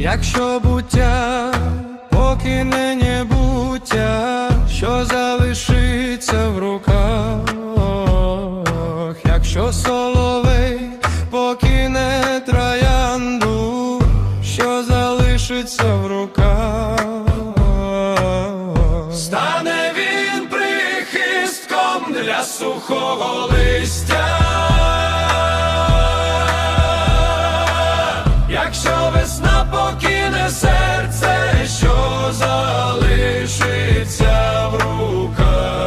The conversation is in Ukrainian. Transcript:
Якщо буття покине небуття, що залишиться в руках, якщо соловей покине троянду, що залишиться в руках, стане він прихистком для сухого листя. Якщо на покине серце, що залишиться в руках.